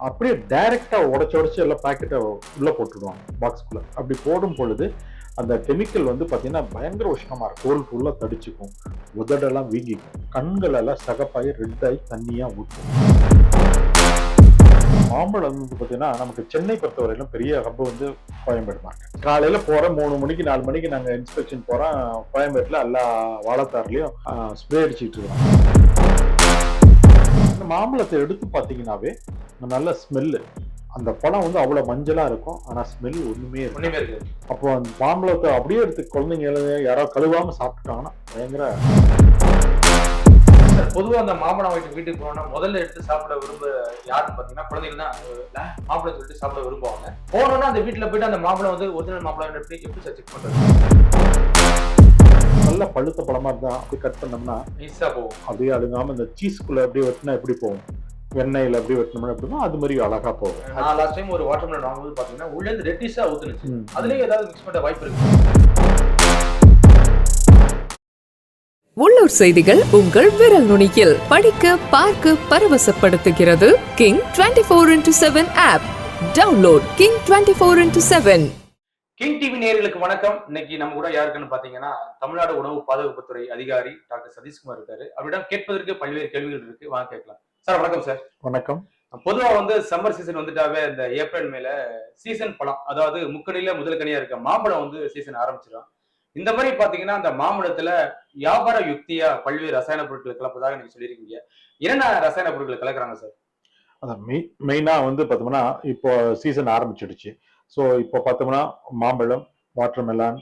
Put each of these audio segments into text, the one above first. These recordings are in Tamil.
அப்படியே டைரக்டா உடச்சி உடைச்சு எல்லாம் பாக்கெட்டை உள்ள போட்டுடுவாங்க பாக்ஸ்குள்ள அப்படி போடும் பொழுது அந்த கெமிக்கல் வந்து பாத்தீங்கன்னா பயங்கர உஷ்ணமா இருக்கும். தோல் ஃபுல்லா தடிச்சுக்கும். உதடெல்லாம் வீங்கிக்கும். கண்கள் எல்லாம் சகப்பாகி ரெட்டாகி தண்ணியா ஊற்றும் மாம்பழம் வந்து பார்த்தீங்கன்னா நமக்கு சென்னை பொறுத்தவரையிலும் பெரிய ஹப் வந்து கோயம்பேடு மார்க்கெட் காலையில் போகிற மூணு மணிக்கு நாலு மணிக்கு நாங்கள் இன்ஸ்பெக்ஷன் போகிறோம் கோயம்பேட்டில் எல்லா வாழைத்தாறுலயும் ஸ்ப்ரே அடிச்சிட்டு இருக்கோம் இந்த மாம்பழத்தை எடுத்து பார்த்தீங்கன்னாவே நல்ல ஸ்மெல்லு அந்த பழம் வந்து அவ்வளவு மஞ்சளா இருக்கும். ஆனா ஸ்மெல் ஒண்ணுமே இருக்கும் ஒண்ணுமே இருக்கு அப்போ அந்த மாம்பழத்தை அப்படியே எடுத்து குழந்தைங்க யாரோ கழுவாம சாப்பிட்டுட்டாங்கன்னா பயங்கர சார் பொதுவா அந்த மாம்பழம் வீட்டு வீட்டுக்கு போனோம்னா முதல்ல எடுத்து சாப்பிட விரும்ப யாருன்னு பாத்தீங்கன்னா குழந்தைங்க தான் மாம்பழம் சொல்லிட்டு சாப்பிட விரும்புவாங்க. போனோம்னா அந்த வீட்டுல போயிட்டு அந்த மாம்பழம் வந்து ஒரிஜினல் மாம்பழம் எப்படி எப்படி செக் பண்றது? நல்ல பழுத்த பழமா இருந்தா அப்படி கட் பண்ணோம்னா ஈஸியா போகும். அப்படியே அழுங்காம இந்த சீஸ்குள்ள அப்படியே வெட்டினா எப்படி போகும்? வெண்ணெயில அப்படியே வெட்டினோம்னா எப்படிமோ அது மாதிரி அழகா போகும். நான் லாஸ்ட் டைம் ஒரு வாட்டர் மெலன் வாங்கும்போது பாத்தீங்கன்னா உள்ள இருந்து ரெட்டிஷா ஊத்துனுச்சு. ம். அதுலயும் ஏதாவது மிக்ஸ் பண்ண வாய்ப்பு இருக்கு. உள்ளூர் செய்திகள் உங்கள் விரல் நுனியில். படிக்க பார்க்க பரவசப்படுத்துகிறது king twenty four into seven app download king twenty four into seven king TV நேயர்களுக்கு வணக்கம். இன்னைக்கு நம்ம கூட யாருக்குன்னு பாத்தீங்கன்னா தமிழ்நாடு உணவு பாதுகாப்புத்துறை அதிகாரி டாக்டர் சதீஷ்குமார் இருக்காரு. அவரிடம் கேட்பதற்கு பல்வேறு கேள்விகள் இருக்கு. வாங்க கேட்கலாம். சார் வணக்கம் சார். வணக்கம். பொதுவா வந்து சம்மர் சீசன் வந்துட்டாவே இந்த ஏப்ரல் மேல சீசன் பழம் அதாவது முக்கணில முதல் கனியா இருக்க மாம்பழம் வந்து சீசன் ஆரம்பிச்சிடும் இந்த மாதிரி பாத்தீங்கன்னா அந்த மாம்பழத்துல வியாபார யுக்தியா பல்வேறு ரசாயன பொருட்கள் கலப்பதாக நீங்க சொல்லியிருக்கீங்க. என்னென்ன ரசாயன பொருட்கள் கலக்குறாங்க சார்? அதான் மெய் மெயினாக வந்து பார்த்தோம்னா இப்போ சீசன் ஆரம்பிச்சிடுச்சு. ஸோ இப்போ பார்த்தோம்னா மாம்பழம் வாட்டர்மெலான்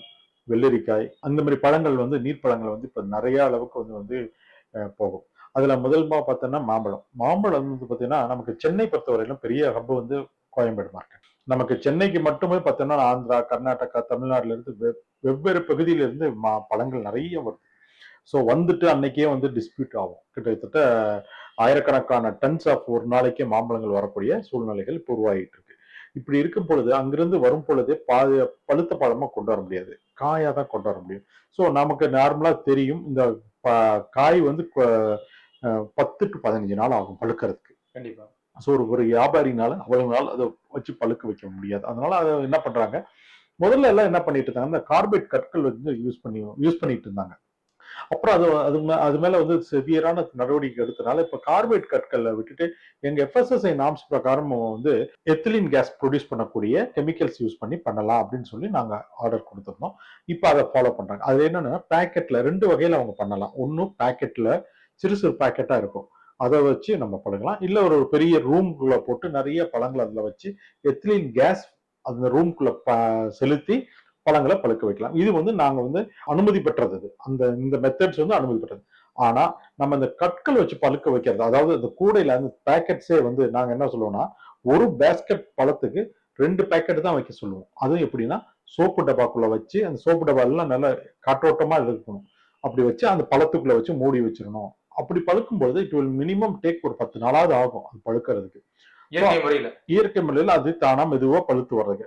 வெள்ளரிக்காய் அந்த மாதிரி பழங்கள் வந்து நீர்ப்பழங்கள் வந்து இப்போ நிறைய அளவுக்கு வந்து வந்து போகும். அதில் முதல்மா பார்த்தோம்னா மாம்பழம். மாம்பழம் வந்து பார்த்தீங்கன்னா நமக்கு சென்னை பொறுத்தவரையிலும் பெரிய ஹப் வந்து கோயம்பேடு மார்க்கெட் நமக்கு சென்னைக்கு மட்டுமே பார்த்தோம்னா ஆந்திரா கர்நாடகா தமிழ்நாடுல இருந்து வெவ்- வெவ்வேறு பகுதியில இருந்து மா பழங்கள் நிறைய வருது. ஸோ வந்துட்டு அன்னைக்கே வந்து டிஸ்பியூட் ஆகும். கிட்டத்தட்ட ஆயிரக்கணக்கான டன்ஸ் ஆஃப் ஒரு நாளைக்கே மாம்பழங்கள் வரக்கூடிய சூழ்நிலைகள் இப்போ உருவாகிட்டு இருக்கு. இப்படி இருக்கும் பொழுது அங்கிருந்து வரும் பொழுது பாதி பழுத்த பழமா கொண்டு வர முடியாது. காயா தான் கொண்டு வர முடியும். ஸோ நமக்கு நார்மலா தெரியும். இந்த காய் வந்து பத்து டு பதினஞ்சு நாள் ஆகும் பழுக்கிறதுக்கு. கண்டிப்பா. ஸோ ஒரு ஒரு வியாபாரினால அவ்வளவு நாள் அதை வச்சு பழுக்க வைக்க முடியாது. அதனால அதை என்ன பண்றாங்க? முதல்ல எல்லாம் என்ன பண்ணிட்டு இருந்தாங்க இந்த கார்பேட் கற்கள் வந்து யூஸ் பண்ணி யூஸ் பண்ணிட்டு இருந்தாங்க. அப்புறம் அது அது அது மேல வந்து செவியரான நடவடிக்கை எடுத்தனால இப்ப கார்பேட் கற்களை விட்டுட்டு எங்க எஃப்எஸ்எஸ்ஐ நாம்ஸ் பிரகாரம் வந்து எத்திலின் கேஸ் ப்ரொடியூஸ் பண்ணக்கூடிய கெமிக்கல்ஸ் யூஸ் பண்ணி பண்ணலாம் அப்படின்னு சொல்லி நாங்க ஆர்டர் கொடுத்துருந்தோம். இப்போ அதை ஃபாலோ பண்றாங்க. அது என்னன்னா பேக்கெட்ல ரெண்டு வகையில அவங்க பண்ணலாம். ஒன்னும் பேக்கெட்ல சிறு சிறு பேக்கெட்டா இருக்கும். அதை வச்சு நம்ம பழங்கலாம் இல்லை ஒரு பெரிய ரூம்குள்ள போட்டு நிறைய பழங்களை அதில் வச்சு எத்திலின் கேஸ் அந்த ரூம்குள்ள ப- செலுத்தி பழங்களை பழுக்க வைக்கலாம். இது வந்து நாங்கள் வந்து அனுமதி பெற்றது அந்த இந்த மெத்தட்ஸ் வந்து அனுமதி பெற்றது. ஆனால் நம்ம இந்த கற்கள் வச்சு பழுக்க வைக்கிறது அதாவது இந்த கூடையில் அந்த பேக்கெட்ஸே வந்து நாங்கள் என்ன சொல்லுவோம்னா ஒரு பேஸ்கெட் பழத்துக்கு ரெண்டு பேக்கெட் தான் வைக்க சொல்லுவோம். அதுவும் எப்படின்னா சோப்பு டப்பாக்குள்ள வச்சு அந்த சோப்பு டப்பா எல்லாம் நல்லா காற்றோட்டமாக இருக்கணும். அப்படி வச்சு அந்த பழத்துக்குள்ள வச்சு மூடி வச்சிடணும். அப்படி பழுக்கும்போது இட் வில் மினிமம் டேக் ஒரு பத்து நாளாவது ஆகும் அது பழுக்கிறதுக்கு. இயற்கை முறையில. அது தானா மெதுவா பழுத்து வர்றது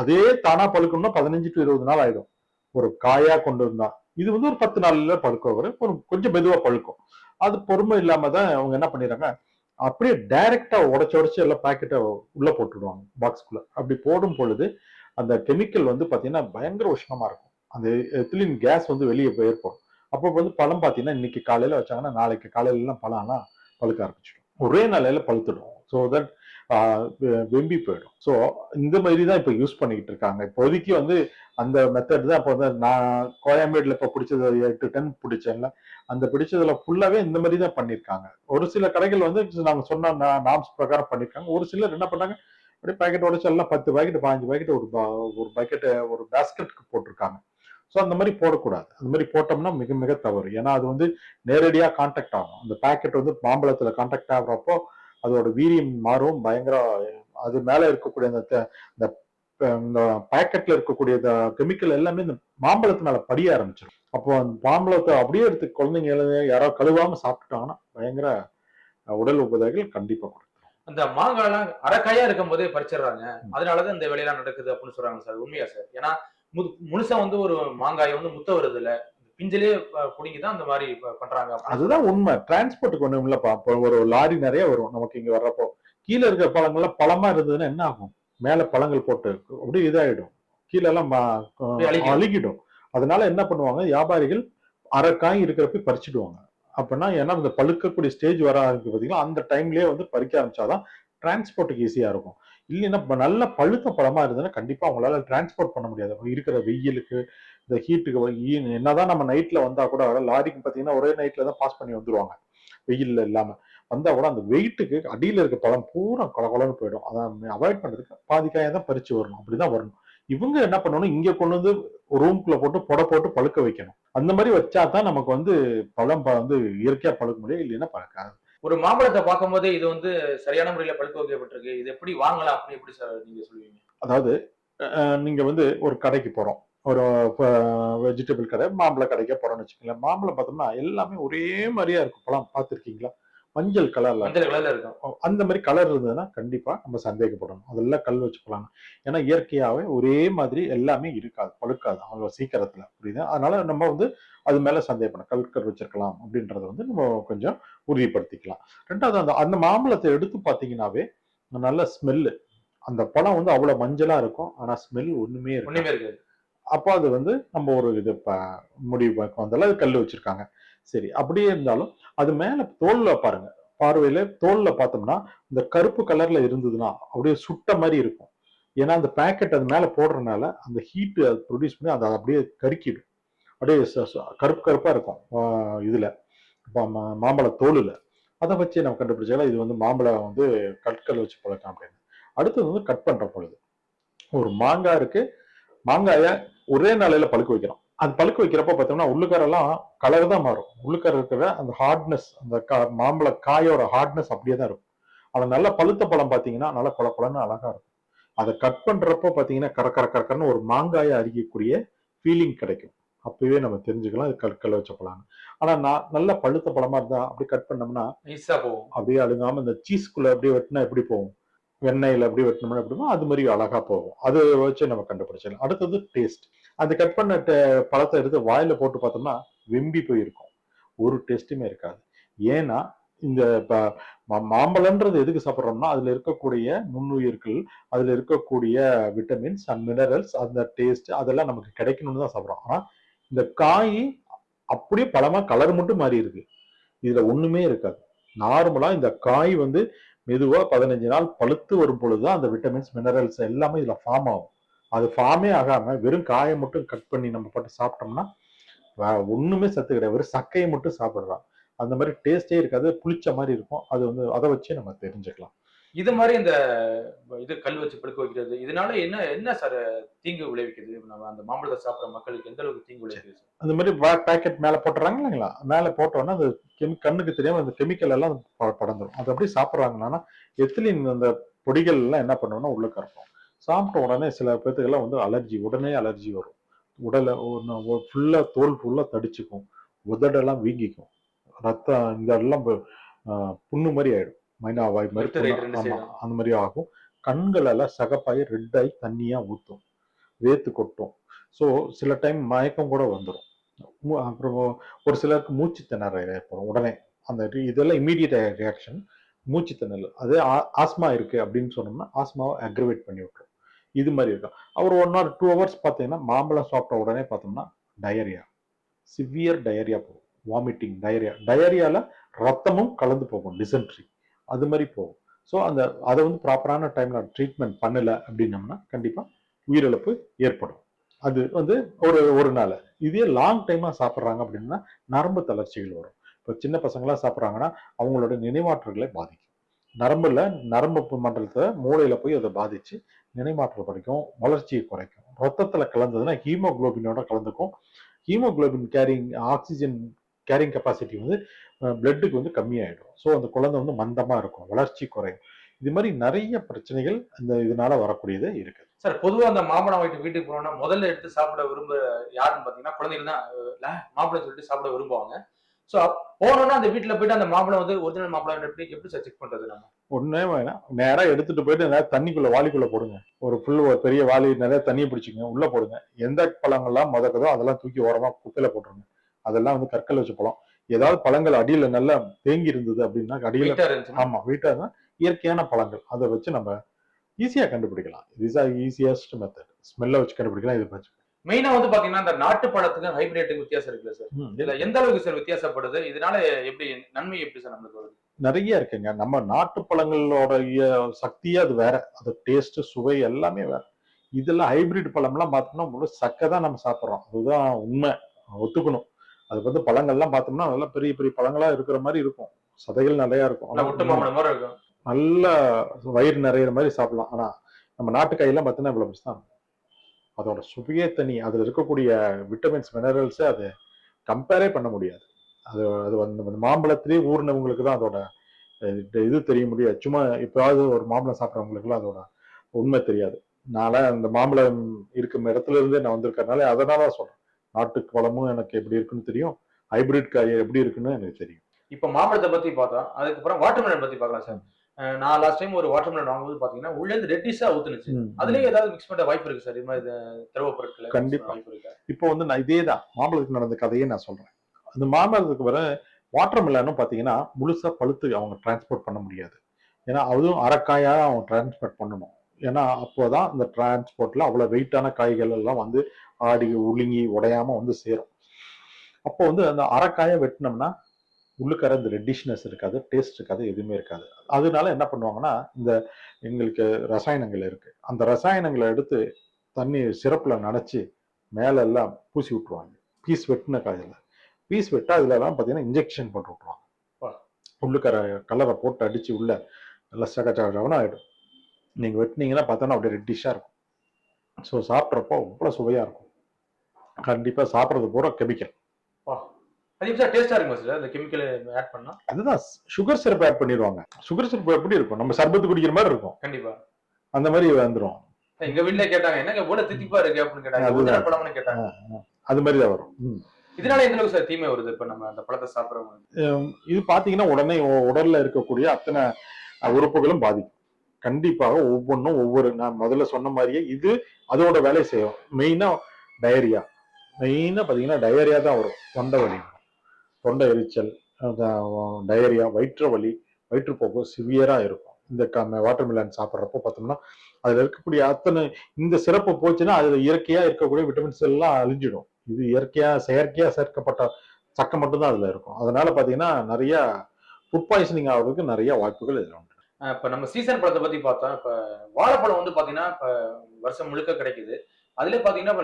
அதே தானா பழுக்கணும்னா பதினஞ்சு டு இருபது நாள் ஆயிடும். ஒரு காயா கொண்டு வந்தா. இது வந்து ஒரு பத்து நாள்ல பழுக்க வரும் கொஞ்சம் மெதுவா பழுக்கும். அது பொறுமை இல்லாம தான் அவங்க என்ன பண்ணிடுறாங்க அப்படியே டைரக்டா உடைச்சு உடைச்சு எல்லாம் பாக்கெட்டை உள்ள போட்டுடுவாங்க பாக்ஸ்குள்ள அப்படி போடும் பொழுது அந்த கெமிக்கல் வந்து பாத்தீங்கன்னா பயங்கர உஷ்ணமா இருக்கும். அந்த எத்திலின் கேஸ் வந்து வெளியே ஏற்படும். அப்போ வந்து பழம் பாத்தீங்கன்னா இன்னைக்கு காலையில வச்சாங்கன்னா நாளைக்கு காலையில எல்லாம் பழம்லாம் பழுக்க ஆரம்பிச்சிடும். ஒரே நாளையில பழுத்துடும். ஸோ தட் வெம்பி போயிடும். ஸோ இந்த மாதிரி தான் இப்போ யூஸ் பண்ணிக்கிட்டு இருக்காங்க. இப்போதைக்கு வந்து அந்த மெத்தட் தான் இப்போ வந்து நான் கோயம்பேடில் இப்போ பிடிச்சது எட்டு டன் பிடிச்சேன்ல அந்த பிடிச்சதுல ஃபுல்லாகவே இந்த மாதிரி தான் பண்ணியிருக்காங்க. ஒரு சில கடைகள் வந்து நாங்கள் சொன்ன நாம்ஸ் பிரகாரம் பண்ணியிருக்காங்க. ஒரு சிலர் என்ன பண்ணாங்க அப்படியே பேக்கெட் உடைச்சு எல்லாம் பத்து பாக்கெட் பாஞ்சு பாக்கெட் ஒரு ஒரு பக்கெட்டு ஒரு பேஸ்கெட்டுக்கு போட்டிருக்காங்க. ஸோ அந்த மாதிரி போடக்கூடாது. அந்த மாதிரி போட்டோம்னா மிக மிக தவறு. ஏன்னா அது வந்து நேரடியாக கான்டாக்ட் ஆகும். அந்த பாக்கெட் வந்து மாம்பழத்துல கான்டாக்ட் ஆகுறப்போ அதோட வீரியம் மாறும். பயங்கர அது மேல இருக்கக்கூடிய அந்த இந்த இந்த பாக்கெட்ல இருக்கக்கூடிய கெமிக்கல் எல்லாமே இந்த மாம்பழத்து மேல படிய ஆரம்பிச்சிடும் அப்போ அந்த மாம்பழத்தை அப்படியே எடுத்து குழந்தைங்க யாரோ கழுவாம சாப்பிட்டுட்டாங்கன்னா பயங்கர உடல் உபதைகள் கண்டிப்பா கொடுக்கும் அந்த மாங்காய் எல்லாம் அரைக்காயா இருக்கும் போதே பறிச்சிடுறாங்க அதனாலதான் இந்த வேலையெல்லாம் நடக்குது அப்படின்னு சொல்றாங்க சார். உண்மையா சார்? ஏன்னா மு- முழுசா வந்து ஒரு மாங்காய் வந்து முத்த வருது இல்ல பிஞ்சிலே புடிங்கி தான் அந்த மாதிரி பண்றாங்க. அதுதான் உண்மை. டிரான்ஸ்போர்ட்டுக்கு ஒண்ணும் இல்லப்பா. இப்போ ஒரு லாரி நிறைய வரும். நமக்கு இங்க வர்றப்போ. கீழே இருக்கிற பழங்கள்லாம் பழமா இருந்ததுன்னா என்ன ஆகும்? மேல பழங்கள் போட்டு அப்படியே இதாயிடும். கீழே எல்லாம் அழுகிடும். அழுகிடும். அதனால என்ன பண்ணுவாங்க? வியாபாரிகள் அரை காய் இருக்கிறப்ப பறிச்சுடுவாங்க. அப்படின்னா ஏன்னா இந்த பழுக்கக்கூடிய ஸ்டேஜ் வர ஆரம்பிக்கு பார்த்தீங்கன்னா அந்த டைம்லயே வந்து பறிக்க ஆரம்பிச்சாதான் டிரான்ஸ்போர்ட்டுக்கு ஈஸியா இருக்கும். இல்லைன்னா நல்ல பழுத்த பழமா இருந்ததுன்னா கண்டிப்பா அவங்களால டிரான்ஸ்போர்ட் பண்ண முடியாது. இருக்கிற வெயிலுக்கு இந்த ஹீட்டுக்கு என்னதான் நம்ம நைட்ல வந்தா கூட லாரிக்கு பாத்தீங்கன்னா ஒரே நைட்ல தான் பாஸ் பண்ணி வந்துருவாங்க. வெயில்ல இல்லாம. வந்தா கூட அந்த வெயிட்டுக்கு அடியில இருக்க பழம் பூரா கொலகொலன்னு போயிடும். அதை அவாய்ட் பண்றதுக்கு பாதி தான் பறிச்சு வரணும். அப்படிதான் வரணும். இவங்க என்ன பண்ணணும்? இங்க கொண்டு வந்து ரூம்குள்ள போட்டு புட போட்டு பழுக்க வைக்கணும். அந்த மாதிரி வச்சா தான் நமக்கு வந்து பழம் வந்து இயற்கையா பழுக்க முடியும். இல்லைன்னா பழக்காது. ஒரு மாம்பழத்தை பார்க்கும்போது இது வந்து சரியான முறையில பழுக்க வைக்கப்பட்டிருக்கு. இது எப்படி வாங்கலாம் அப்படின்னு எப்படி சார் நீங்க சொல்லுவீங்க? அதாவது நீங்க வந்து ஒரு கடைக்கு போறோம். ஒரு வெஜிடபிள் கடை மாம்பழ கடைக்கே போறோம்னு வச்சுக்கோங்களேன். மாம்பழம் பார்த்தோம்னா எல்லாமே ஒரே மாதிரியா இருக்கும். பழம் பார்த்துருக்கீங்களா? மஞ்சள் கலர்ல மஞ்சள் கலர்ல இருக்கும். அந்த மாதிரி கலர் இருந்ததுன்னா கண்டிப்பா நம்ம சந்தேகப்படணும். அதெல்லாம் கல் வச்சு போலாம் ஏன்னா இயற்கையாவே ஒரே மாதிரி எல்லாமே இருக்காது பழுக்காது அவ்வளோ சீக்கிரத்துல. புரியுது? அதனால நம்ம வந்து அது மேல சந்தேகப்படணும். கல்கர் வச்சிருக்கலாம் அப்படின்றத வந்து நம்ம கொஞ்சம் உறுதிப்படுத்திக்கலாம். ரெண்டாவது அந்த அந்த மாம்பழத்தை எடுத்து பார்த்தீங்கன்னாவே நல்ல ஸ்மெல்லு அந்த பழம் வந்து அவ்வளவு மஞ்சளா இருக்கும். ஆனா ஸ்மெல் ஒண்ணுமே இருக்காது. அப்போ அது வந்து நம்ம ஒரு இது ப- முடிவு பார்க்க அது கல் வச்சிருக்காங்க. சரி அப்படியே இருந்தாலும் அது மேல தோல்ல பாருங்க. பார்வையில தோல்ல பார்த்தோம்னா இந்த கருப்பு கலர்ல இருந்ததுன்னா அப்படியே சுட்ட மாதிரி இருக்கும். ஏன்னா அந்த பேக்கெட் அது மேல போடுறதுனால அந்த ஹீட்டு அது ப்ரொடியூஸ் பண்ணி அதை அப்படியே கருக்கிடும். அப்படியே கருப்பு கருப்பா இருக்கும் இதில். இதுல மா- மாம்பழ தோலுல. அதை வச்சு நம்ம கண்டுபிடிச்சாலும் இது வந்து மாம்பழம் வந்து கற்கள் வச்சு பழக்கம் அப்படின்னு. அடுத்தது வந்து கட் பண்ற பொழுது. ஒரு மாங்காய் இருக்கு. மாங்காயை ஒரே நாளையில பழுக்க வைக்கிறோம் அது பழுக்க வைக்கிறப்ப பார்த்தோம்னா உள்ளுக்காரெல்லாம் கலர் தான் மாறும். உள்ளுக்கார இருக்கிற அந்த ஹார்ட்னஸ் அந்த கா- மாம்பழ காயோட ஹார்ட்னஸ் அப்படியே தான் இருக்கும். அது நல்ல பழுத்த பழம் பார்த்தீங்கன்னா நல்லா கொல கொலன்னு அழகா இருக்கும். அதை கட் பண்றப்போ பார்த்தீங்கன்னா கர கர கரக்கரன்னு ஒரு மாங்காயை அரிக்கக்கூடிய ஃபீலிங் கிடைக்கும். அப்பவே நம்ம தெரிஞ்சுக்கலாம் இது கற்கள் வச்ச பழம் ஆனா நான் நல்ல பழுத்த பழமா இருந்தா அப்படி கட் பண்ணோம்னா ஈஸியா போகும். அப்படியே அழுகாம இந்த சீஸ்குள்ள அப்படியே வெட்டினா எப்படி போகும்? வெண்ணெயில அப்படியே வெட்டினோம்னா எப்படி போகும்? அது மாதிரி அழகா போகும். அது வச்சு நம்ம கண்டுபிடிச்சிடலாம். அடுத்தது டேஸ்ட் அந்த கட் பண்ண ட- பழத்தை எடுத்து வாயில போட்டு பார்த்தோம்னா வெம்பி போயிருக்கும். ஒரு டேஸ்ட்டுமே இருக்காது. ஏன்னா இந்த மாம்பழன்றது எதுக்கு சாப்பிட்றோம்னா அதுல இருக்கக்கூடிய நுண்ணுயிர்கள் அதுல இருக்கக்கூடிய விட்டமின்ஸ் அண்ட் மினரல்ஸ் அந்த டேஸ்ட் அதெல்லாம் நமக்கு கிடைக்கணும்னு தான் சாப்பிட்றோம். ஆனா இந்த காய் அப்படியே பழமா கலர் மட்டும் மாறி இருக்கு. இதுல ஒண்ணுமே இருக்காது. நார்மலா இந்த காய் வந்து மெதுவா பதினஞ்சு நாள் பழுத்து வரும் பொழுதுதான் அந்த விட்டமின்ஸ் மினரல்ஸ் எல்லாமே இதுல ஃபார்ம் ஆகும். அது ஃபார்மே ஆகாம வெறும் காயை மட்டும் கட் பண்ணி நம்ம போட்டு சாப்பிட்டோம்னா ஒண்ணுமே சத்து கிடையாது. வெறும் சக்கையை மட்டும் சாப்பிடுறான் அந்த மாதிரி டேஸ்டே இருக்காது. புளிச்ச மாதிரி இருக்கும். அது வந்து அதை வச்சே நம்ம தெரிஞ்சுக்கலாம். இது மாதிரி இந்த இது கல் வச்சு பழுக்க வைக்கிறது இதனால என்ன என்ன சார் தீங்கு விளைவிக்குது? நம்ம அந்த மாம்பழத்தை சாப்பிடுற மக்களுக்கு எந்த அளவுக்கு தீங்கு விளைவிக்குது அந்த மாதிரி பேக்கெட் மேல போட்டுறாங்க இல்லைங்களா? மேல போட்டோன்னா அந்த கெமி கண்ணுக்கு தெரியாம அந்த கெமிக்கல் எல்லாம் ப- படர்ந்துரும். அது அப்படியே சாப்பிட்றாங்கன்னா எத்திலின் அந்த பொடிகள் எல்லாம் என்ன பண்ணுவோம்னா உள்ள கறப்போம் சாப்பிட்ட உடனே சில பேர்த்துக்கெல்லாம் வந்து அலர்ஜி உடனே அலர்ஜி வரும். உடலை ஃபுல்லா தோல் ஃபுல்லா தடிச்சுக்கும். உதடெல்லாம் வீங்கிக்கும். ரத்தம் இந்த எல்லாம் பு- ஆஹ் புண்ணு மாதிரி ஆயிடும். மைனா வாய் மாதிரி. அந்த மாதிரி ஆகும். கண்கள் எல்லாம் சகப்பாயி ரெட் ஆகி தண்ணியா ஊத்தும். வேத்து கொட்டும். ஸோ சில டைம் மயக்கம் கூட வந்துடும் அப்புறம் ஒரு சிலருக்கு மூச்சு திணறல் ஏற்படும் உடனே. அந்த இது- இதெல்லாம் இமீடியட் ரியாக்ஷன் மூச்சு திணறல். அது ஆஸ்மா இருக்கு அப்படின்னு சொன்னோம்னா ஆஸ்மாவை அக்ரிவேட் பண்ணி விட்டுரும். இது மாதிரி இருக்கும். அவர் ஒன் ஆர் டூ ஹவர்ஸ் பார்த்தீங்கன்னா மாம்பழம் சாப்பிட்ட உடனே பார்த்தோம்னா டயரியா சிவியர் டயரியா போகும். வாமிட்டிங் டயரியா டயரியால ரத்தமும் கலந்து போகும் டிசென்ட்ரி அது மாதிரி போகும். ஸோ அந்த அதை வந்து ப்ராப்பரான டைம்ல ட்ரீட்மெண்ட் பண்ணல அப்படின்னம்னா கண்டிப்பா உயிரிழப்பு ஏற்படும். அது வந்து ஒரு ஒரு நாள். இதே லாங் டைமா சாப்பிட்றாங்க அப்படின்னா நரம்பு தளர்ச்சிகள் வரும். இப்போ சின்ன பசங்களாம் சாப்பிட்றாங்கன்னா அவங்களோட நினைவாற்றல்களை பாதிக்கும். நரம்புல நரம்பு மண்டலத்தை மூளையில போய் அதை பாதிச்சு நினைமாற்றல் குறைக்கும் வளர்ச்சியை குறைக்கும். ரத்தத்துல கலந்ததுன்னா ஹீமோகுளோபினோட கலந்துக்கும். Haemoglobin carrying oxygen carrying capacity வந்து பிளட்டுக்கு வந்து கம்மியாயிடும். ஸோ அந்த குழந்தை வந்து மந்தமா இருக்கும் வளர்ச்சி குறையும். இது மாதிரி நிறைய பிரச்சனைகள் இந்த இதனால வரக்கூடியது இருக்குது சார் பொதுவாக அந்த மாம்பழம் வாங்கிட்டு வீட்டுக்கு போனோம்னா முதல்ல எடுத்து சாப்பிட விரும்ப யாருன்னு பாத்தீங்கன்னா குழந்தைகள் தான் அஹ், மாம்பழம் சொல்லிட்டு சாப்பிட விரும்புவாங்க. சோ போனோம்னா அந்த வீட்டுல போயிட்டு அந்த மாம்பழம் வந்து ஒரிஜினல் மாம்பழம் எப்படி எப்படி சார் செக் பண்றது நம்ம? ஒண்ணே வேணாம். நேரா எடுத்துட்டு போயிட்டு நேரா தண்ணிக்குள்ள வாளிக்குள்ள போடுங்க. ஒரு ஃபுல் ஒரு பெரிய வாளி நிறைய தண்ணியை பிடிச்சிங்க உள்ள போடுங்க. எந்த பழங்கள்லாம் முதக்குதோ அதெல்லாம் தூக்கி ஓரமா குப்பையில போட்டுருங்க. அதெல்லாம் வந்து கற்கள் வச்ச பழம். ஏதாவது பழங்கள் அடியில நல்லா தேங்கி இருந்தது அப்படின்னா அடியில வெயிட்டா இருந்துச்சுன்னா? ஆமா வீட்டா இருந்தா இயற்கையான பழங்கள். அதை வச்சு நம்ம ஈஸியா கண்டுபிடிக்கலாம். இஸ் ஈஸியஸ்ட் மெத்தட் ஸ்மெல்ல வச்சு கண்டுபிடிக்கலாம். இது வச்சு மெயினா வந்து பாத்தீங்கன்னா இந்த நாட்டு பழத்துக்கும் ஹைபிரிட்டுக்கும் வித்தியாசம் இருக்குல்ல சார் இதுல எந்த அளவுக்கு சார் வித்தியாசப்படுது? இதனால எப்படி நன்மை எப்படி சார் நம்மளுக்கு வருது? நிறைய இருக்குங்க. நம்ம நாட்டு பழங்களோட சக்தியே அது வேற. அது டேஸ்ட் சுவை எல்லாமே வேற. இதெல்லாம் ஹைபிரிட் பழம்லாம் பார்த்தோம்னா முழு சக்கை தான் நம்ம சாப்பிட்றோம். அதுதான் உண்மை. ஒத்துக்கணும். அது வந்து பழங்கள்லாம் பார்த்தோம்னா நல்லா பெரிய பெரிய பழங்களா இருக்கிற மாதிரி இருக்கும். சதைகள் நிறைய இருக்கும். நல்லா வயிறு நிறையிற மாதிரி சாப்பிடலாம். ஆனா நம்ம நாட்டு காயெல்லாம் பார்த்தீங்கன்னா இவ்வளவு தான். அதோட சுவையே தனி. அதில் இருக்கக்கூடிய விட்டமின்ஸ் மினரல்ஸை அதை கம்பேரே பண்ண முடியாது. அது அது வந்து அந்த மாம்பழத்திலே ஊர்னவங்களுக்கு தான் அதோட இது- தெரிய முடியாது. சும்மா எப்பயாவது ஒரு மாம்பழம் சாப்பிட்றவங்களுக்குலாம் அதோட உண்மை தெரியாது. நான் அந்த மாம்பழம் இருக்கும் இடத்துல இருந்தே நான் வந்திருக்கறனால அதனால தான் சொல்றேன். நாட்டுக்கு வளமும் எனக்கு எப்படி இருக்குன்னு தெரியும். ஹைபிரிட் காய் எப்படி இருக்குன்னு எனக்கு தெரியும். இப்ப மாம்பழத்தை பத்தி பார்த்தோம் அதுக்கப்புறம் வாட்டர்மெலன் பத்தி பார்க்கலாம் சார். நான் லாஸ்ட் டைம் ஒரு வாட்டர்மெலன் வாங்கும்போது பாத்தீங்கன்னா உள்ள இருந்து ரெட்டிஷா ஊத்துனுச்சு அதுலயே ஏதாவது மிக்ஸ் பண்ண வாய்ப்பு இருக்கு சார்? இது மாதிரி திரவ பொருட்கள் கண்டிப்பா. இப்போ வந்து நான் இதே தான் மாம்பழத்துக்கு நடந்த கதையே நான் சொல்றேன். அந்த மாம்பழத்துக்கு வர வாட்டர் மில்லனும் பார்த்தீங்கன்னா முழுசா பழுத்து அவங்க டிரான்ஸ்போர்ட் பண்ண முடியாது. ஏன்னா அதுவும் அரைக்காயா அவங்க டிரான்ஸ்போர்ட் பண்ணணும். ஏன்னா அப்போதான் இந்த டிரான்ஸ்போர்ட்ல அவ்வளவு வெயிட்டான காய்கள் எல்லாம் வந்து ஆடி உளுங்கி உடையாம வந்து சேரும். அப்போ வந்து அந்த அரைக்காயை வெட்டினோம்னா உள்ளுக்கற இந்த ரெட்டிஷ்னஸ் இருக்காது டேஸ்ட் இருக்காது எதுவுமே இருக்காது. அதனால என்ன பண்ணுவாங்கன்னா இந்த எங்களுக்கு ரசாயனங்கள் இருக்கு. அந்த ரசாயனங்களை எடுத்து தண்ணி சிறப்புல நனைச்சு மேல எல்லாம் பூசி விட்டுருவாங்க. பீஸ் வெட்டின காயில. பீஸ் வெட்டா அதுல எல்லாம் பாத்தீங்கன்னா இன்ஜெக்ஷன் போட்டு விட்டுருவாங்க. வா. உள்ளுக்கற கலரை போட்டு அடிச்சு உள்ள நல்லா சகச்சகன ஆயிடும். நீங்க வெட்டினீங்கன்னா பார்த்தோன்னா அப்படியே ரெட்டிஷா இருக்கும். ஸோ சாப்பிட்றப்போ அவ்வளோ சுவையா இருக்கும். கண்டிப்பா சாப்பிட்றது பூரா கெமிக்கல் அது சார் டேஸ்டா இருக்குமா சார் அந்த கெமிக்கல் ஆட் பண்ணா? அதுதான் சுகர் சிரப் ஆட் பண்ணிடுவாங்க. சுகர் சிரப் எப்படி இருக்கும்? நம்ம சர்பத்து குடிக்கிற மாதிரி இருக்கும். கண்டிப்பா. அந்த மாதிரி வந்துடும் எங்க வீட்ல கேட்டாங்க என்னங்க போல தித்திப்பா இருக்கு? அப்படின்னு கேட்டாங்க. பழம்னு கேட்டாங்க. அது மாதிரி தான் வரும். இதனால எந்த அளவுக்கு சார் தீமை வருது? இப்ப நம்ம அந்த பழத்தை சாப்பிடுறவங்க இது பாத்தீங்கன்னா உடனே உடல்ல இருக்கக்கூடிய அத்தனை உறுப்புகளும் பாதிக்கும். கண்டிப்பாக ஒவ்வொன்றும் ஒவ்வொரு நான் முதல்ல சொன்ன மாதிரியே இது அதோட வேலையை செய்யும். மெயினா டயரியா மெயினா பாத்தீங்கன்னா டயரியா தான் வரும். தொண்டை வலி வரும். தொண்டை எரிச்சல் டயரியா வயிற்று வலி வயிற்றுப்போக்கு சிவியராக இருக்கும். இந்த வாட்டர் மிலன் சாப்பிட்றப்போ பார்த்தோம்னா அதில் இருக்கக்கூடிய அத்தனை இந்த சிறப்பு போச்சுன்னா அதில் இயற்கையாக இருக்கக்கூடிய விட்டமின்ஸ் எல்லாம் அழிஞ்சிடும். இது இயற்கையாக செயற்கையாக சேர்க்கப்பட்ட சக்கை மட்டும்தான் அதில் இருக்கும். அதனால பார்த்தீங்கன்னா நிறைய ஃபுட் பாய்சனிங் ஆகிறதுக்கு நிறைய வாய்ப்புகள் இதில் உண்டு. இப்போ நம்ம சீசன் பழத்தை பற்றி பார்த்தோம். இப்போ வாழைப்பழம் வந்து பார்த்தீங்கன்னா இப்போ வருஷம் முழுக்க கிடைக்குது. அதுல பாத்தீங்கன்னா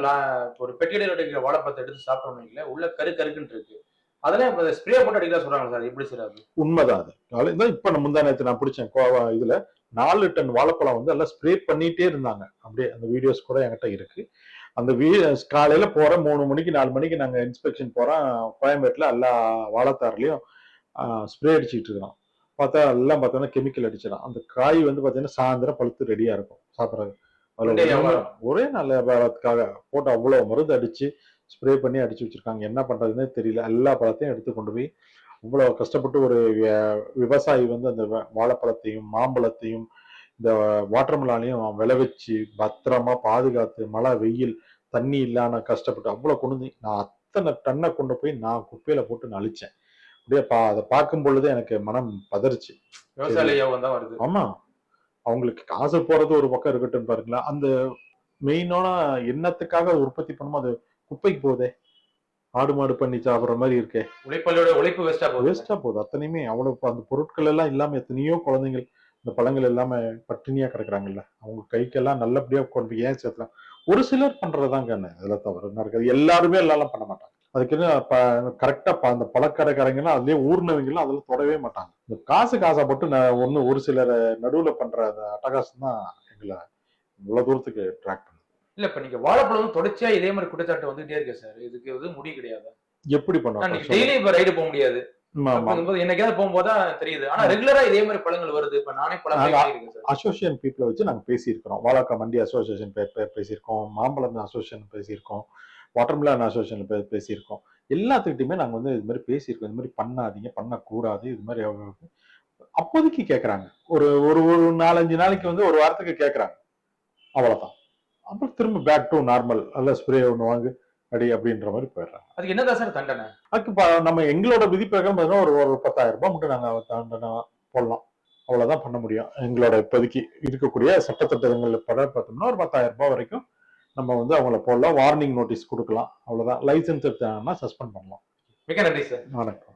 இப்போ ஒரு பெட்டியில் கிடைக்கிற வாழைப்பழத்தை எடுத்து சாப்பிட்டோம்னு உள்ள கரு கருக்குன்னு இருக்கு. அதெல்லாம் ஸ்ப்ரே போட்டு அடிக்கிறா சொல்றாங்க சார். எப்படி சார் அது? உண்மைதான் அது. இதான் இப்ப நான் முந்தா நேரத்து நான் பிடிச்சேன் கோவா இதுல. நாலு டன் வாழைப்பழம் வந்து எல்லாம் ஸ்ப்ரே பண்ணிட்டே இருந்தாங்க. அப்படியே அந்த வீடியோஸ் கூட என்கிட்ட இருக்கு. அந்த வீ காலையில போறேன் மூணு மணிக்கு நாலு மணிக்கு நாங்க இன்ஸ்பெக்ஷன் போறோம். கோயம்பேட்டுல எல்லா வாழைத்தாறுலயும் ஸ்ப்ரே அடிச்சிட்டு இருக்கிறோம். பார்த்தா எல்லாம் பார்த்தோன்னா கெமிக்கல் அடிச்சிடும். அந்த காய் வந்து பார்த்தீங்கன்னா சாயந்தரம் பழுத்து ரெடியா இருக்கும். சாப்பிட்றது ஒரே நல்ல வியாபாரத்துக்காக போட்டு அவ்வளவு மருந்து அடிச்சு ஸ்ப்ரே பண்ணி அடிச்சு வச்சிருக்காங்க. என்ன பண்றதுன்னே தெரியல. எல்லா பழத்தையும் எடுத்து கொண்டு போய் இவ்வளவு கஷ்டப்பட்டு ஒரு விவசாயி வந்து அந்த வாழைப்பழத்தையும் மாம்பழத்தையும் இந்த வாட்டர்மெலானையும் விளைவிச்சு பத்திரமா பாதுகாத்து மழை வெயில் தண்ணி இல்லாம கஷ்டப்பட்டு அவ்வளவு கொண்டு நான் அத்தனை டன்னை கொண்டு போய் நான் குப்பையில போட்டு நான் அழிச்சேன் அப்படியே பா அதை பார்க்கும் பொழுது எனக்கு மனம் பதறிச்சு. வருது. ஆமா. அவங்களுக்கு காசு போறது ஒரு பக்கம் இருக்கட்டும் பாருங்களேன். அந்த மெயினான எண்ணத்துக்காக அது உற்பத்தி பண்ணுமோ அது குப்பைக்கு போகுதே. ஆடு மாடு பண்ணி சாப்பிடுற மாதிரி இருக்கே. உழைப்பாளியோட உழைப்பு வேஸ்டா போகுது. வேஸ்டா போகுது. அத்தனையுமே அவ்வளவு அந்த பொருட்கள் எல்லாம் இல்லாம எத்தனையோ குழந்தைகள் இந்த பழங்கள் எல்லாம பட்டினியா கிடக்குறாங்கல்ல. அவங்க கைக்கெல்லாம் நல்லபடியா கொண்டு ஏன் சேர்த்தலாம் ஒரு சிலர் பண்றதுதாங்க இதுல தவறு. இருக்குது எல்லாருமே எல்லாம் பண்ண மாட்டாங்க. அதுக்குன்னு கரெக்டா அந்த பழக்கடைக்காரங்கன்னா அதுலயே ஊர்னவங்களும் அதுல தொடவே மாட்டாங்க. இந்த காசு காசப்பட்டு நான் ஒண்ணு ஒரு சிலர் நடுவுல பண்ற அந்த அட்டகாசம் தான் எங்களை இவ்வளவு தூரத்துக்கு ட்ராக் பண்ணுது. இல்ல இப்ப நீங்க வாழைப்பழம் தொடர்ச்சியா இதே மாதிரி குற்றச்சாட்டு வந்துட்டே இருக்கு சார். இதுக்கு வந்து முடி கிடையாது. எப்படி நீங்க பண்ணுவாங்க டெய்லி இப்ப ரைடு போக முடியாது. என்னைக்காவது போகும்போது தெரியுது. ஆனா ரெகுலரா இதே மாதிரி பழங்கள் வருது. இப்ப நானே பழம் அசோசியேஷன் பீப்புளை வச்சு நாங்கள் பேசியிருக்கிறோம். வாழக்கா மண்டி அசோசியேஷன் பேசியிருக்கோம். மாம்பழம் அசோசியேஷன் பேசியிருக்கோம். வாட்டர்மிலன் அசோசியேஷன் பேசியிருக்கோம். எல்லாத்துக்கிட்டையுமே நாங்கள் வந்து இது மாதிரி பேசியிருக்கோம். இது மாதிரி பண்ணாதீங்க. பண்ணக்கூடாது. இது மாதிரி அப்போதைக்கு கேட்குறாங்க ஒரு ஒரு ஒரு நாலஞ்சு நாளைக்கு வந்து ஒரு வாரத்துக்கு கேட்குறாங்க அவ்வளோதான் அப்புறம் திரும்ப பேக் டு நார்மல் அல்ல ஸ்ப்ரே ஒன்று வாங்கு அடி அப்படின்ற மாதிரி போயிடுறாங்க. அதுக்கு என்னதான் சார் தண்டனை? அதுக்கு நம்ம எங்களோட விதி பிரகாரம் பார்த்தீங்கன்னா ஒரு ஒரு பத்தாயிரம் ரூபாய் மட்டும் நாங்கள் தண்டனை போடலாம். அவ்வளவுதான் பண்ண முடியும். எங்களோட இப்போதைக்கு இருக்கக்கூடிய சட்டத்திட்டங்கள் பட பார்த்தோம்னா ஒரு பத்தாயிரம் ரூபாய் வரைக்கும் நம்ம வந்து அவங்கள போடலாம். வார்னிங் நோட்டீஸ் கொடுக்கலாம். அவ்வளவுதான். லைசன்ஸ் எடுத்தாங்கன்னா சஸ்பெண்ட் பண்ணலாம். மிக நன்றி சார். வணக்கம்.